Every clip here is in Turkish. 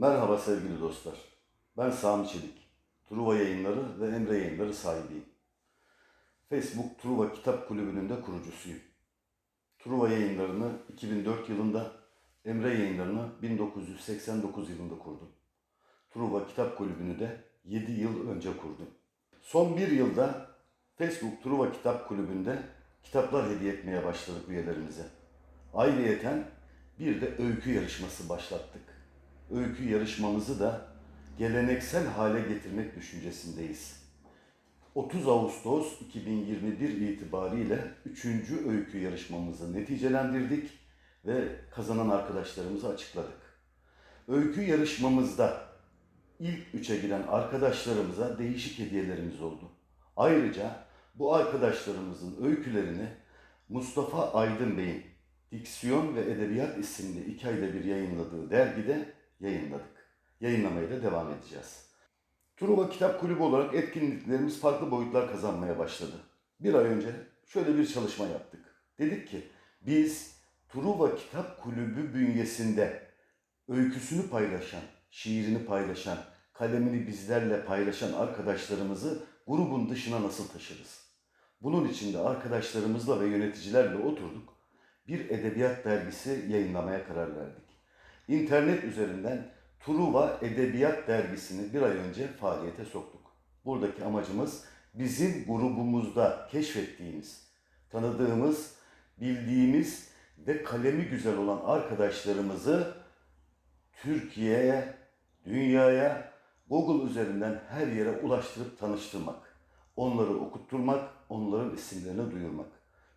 Merhaba sevgili dostlar. Ben Sami Çelik. Truva Yayınları ve Emre Yayınları sahibiyim. Facebook Truva Kitap Kulübü'nün de kurucusuyum. Truva Yayınları'nı 2004 yılında, Emre Yayınları'nı 1989 yılında kurdum. Truva Kitap Kulübü'nü de 7 yıl önce kurdum. Son bir yılda Facebook Truva Kitap Kulübü'nde kitaplar hediye etmeye başladık üyelerimize. Ayrıyeten bir de öykü yarışması başlattık. Öykü yarışmamızı da geleneksel hale getirmek düşüncesindeyiz. 30 Ağustos 2021 itibariyle 3. öykü yarışmamızı neticelendirdik ve kazanan arkadaşlarımızı açıkladık. Öykü yarışmamızda ilk üçe giren arkadaşlarımıza değişik hediyelerimiz oldu. Ayrıca bu arkadaşlarımızın öykülerini Mustafa Aydın Bey'in Diksiyon ve Edebiyat isimli iki ayda bir yayınladığı dergide yayınladık. Yayınlamaya da devam edeceğiz. Truva Kitap Kulübü olarak etkinliklerimiz farklı boyutlar kazanmaya başladı. Bir ay önce şöyle bir çalışma yaptık. Dedik ki biz Truva Kitap Kulübü bünyesinde öyküsünü paylaşan, şiirini paylaşan, kalemini bizlerle paylaşan arkadaşlarımızı grubun dışına nasıl taşırız? Bunun için de arkadaşlarımızla ve yöneticilerle oturduk. Bir edebiyat dergisi yayınlamaya karar verdik. İnternet üzerinden Truva Edebiyat Dergisi'ni bir ay önce faaliyete soktuk. Buradaki amacımız bizim grubumuzda keşfettiğimiz, tanıdığımız, bildiğimiz ve kalemi güzel olan arkadaşlarımızı Türkiye'ye, dünyaya, Google üzerinden her yere ulaştırıp tanıştırmak. Onları okutturmak, onların isimlerini duyurmak.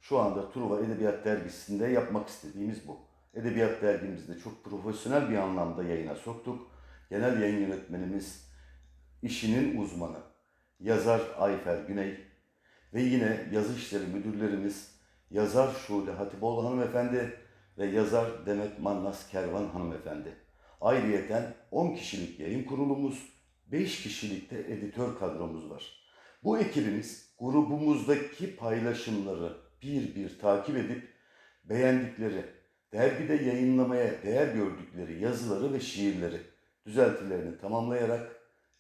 Şu anda Truva Edebiyat Dergisi'nde yapmak istediğimiz bu. Edebiyat dergimizde çok profesyonel bir anlamda yayına soktuk. Genel yayın yönetmenimiz, işinin uzmanı, yazar Ayfer Güney ve yine yazı işleri müdürlerimiz yazar Şule Hatipoğlu hanımefendi ve yazar Demet Mannas Kervan hanımefendi. Ayrıyeten 10 kişilik yayın kurulumuz, 5 kişilik de editör kadromuz var. Bu ekibimiz grubumuzdaki paylaşımları bir bir takip edip beğendikleri, dergide yayınlamaya değer gördükleri yazıları ve şiirleri düzeltilerini tamamlayarak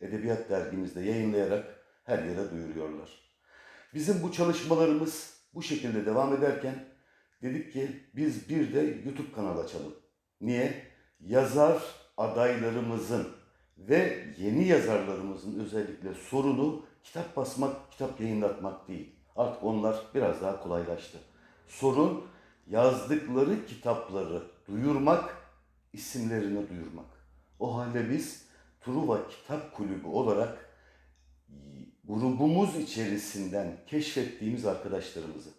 edebiyat dergimizde yayınlayarak her yere duyuruyorlar. Bizim bu çalışmalarımız bu şekilde devam ederken dedik ki biz bir de YouTube kanalı açalım. Niye? Yazar adaylarımızın ve yeni yazarlarımızın özellikle sorunu kitap basmak, kitap yayınlatmak değil. Artık onlar biraz daha kolaylaştı. Sorun yazdıkları kitapları duyurmak, isimlerini duyurmak. O halde biz Truva Kitap Kulübü olarak grubumuz içerisinden keşfettiğimiz arkadaşlarımızı,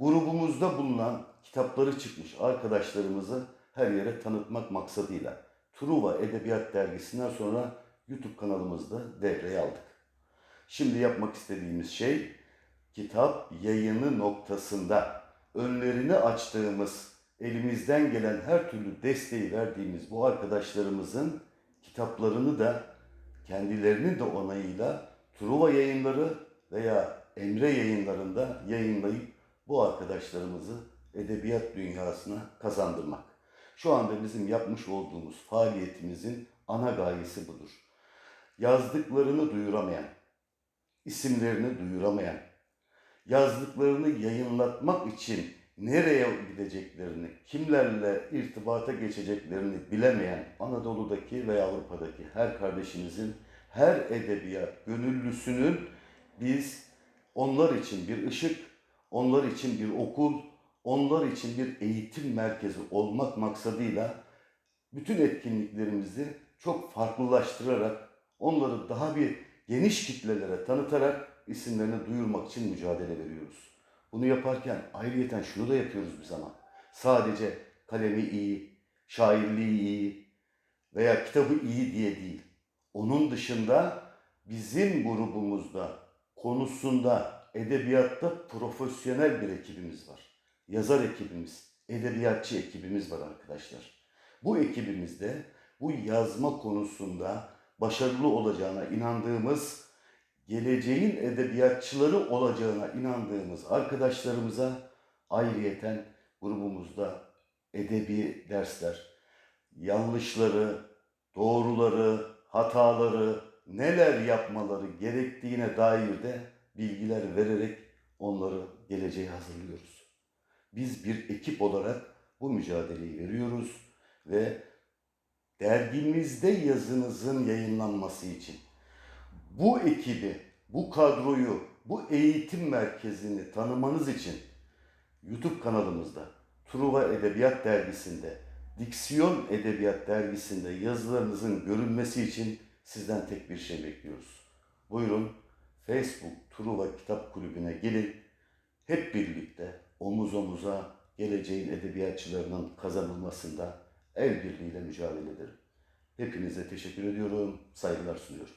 grubumuzda bulunan kitapları çıkmış arkadaşlarımızı her yere tanıtmak maksadıyla Truva Edebiyat Dergisi'nden sonra YouTube kanalımızda devreye aldık. Şimdi yapmak istediğimiz şey kitap yayını noktasında önlerini açtığımız, elimizden gelen her türlü desteği verdiğimiz bu arkadaşlarımızın kitaplarını da kendilerinin de onayıyla Truva yayınları veya Emre yayınlarında yayınlayıp bu arkadaşlarımızı edebiyat dünyasına kazandırmak. Şu anda bizim yapmış olduğumuz faaliyetimizin ana gayesi budur. Yazdıklarını duyuramayan, isimlerini duyuramayan, yazdıklarını yayınlatmak için nereye gideceklerini, kimlerle irtibata geçeceklerini bilemeyen Anadolu'daki veya Avrupa'daki her kardeşimizin, her edebiyat gönüllüsünün biz onlar için bir ışık, onlar için bir okul, onlar için bir eğitim merkezi olmak maksadıyla bütün etkinliklerimizi çok farklılaştırarak onları daha bir geniş kitlelere tanıtarak isimlerini duyurmak için mücadele veriyoruz. Bunu yaparken ayrıyeten şunu da yapıyoruz biz ama. Sadece kalemi iyi, şairliği iyi veya kitabı iyi diye değil. Onun dışında bizim grubumuzda konusunda edebiyatta profesyonel bir ekibimiz var. Yazar ekibimiz, edebiyatçı ekibimiz var arkadaşlar. Bu ekibimizde bu yazma konusunda başarılı olacağına inandığımız geleceğin edebiyatçıları olacağına inandığımız arkadaşlarımıza ayrıyeten grubumuzda edebi dersler, yanlışları doğruları, hataları, neler yapmaları gerektiğine dair de bilgiler vererek onları geleceğe hazırlıyoruz. Biz bir ekip olarak bu mücadeleyi veriyoruz ve dergimizde yazınızın yayınlanması için bu ekibi, bu kadroyu, bu eğitim merkezini tanımanız için YouTube kanalımızda Truva Edebiyat Dergisi'nde, Diksiyon Edebiyat Dergisi'nde yazılarınızın görünmesi için sizden tek bir şey bekliyoruz. Buyurun Facebook Truva Kitap Kulübü'ne gelin. Hep birlikte omuz omuza geleceğin edebiyatçılarının kazanılmasında el birliğiyle mücadele edelim. Hepinize teşekkür ediyorum, saygılar sunuyorum.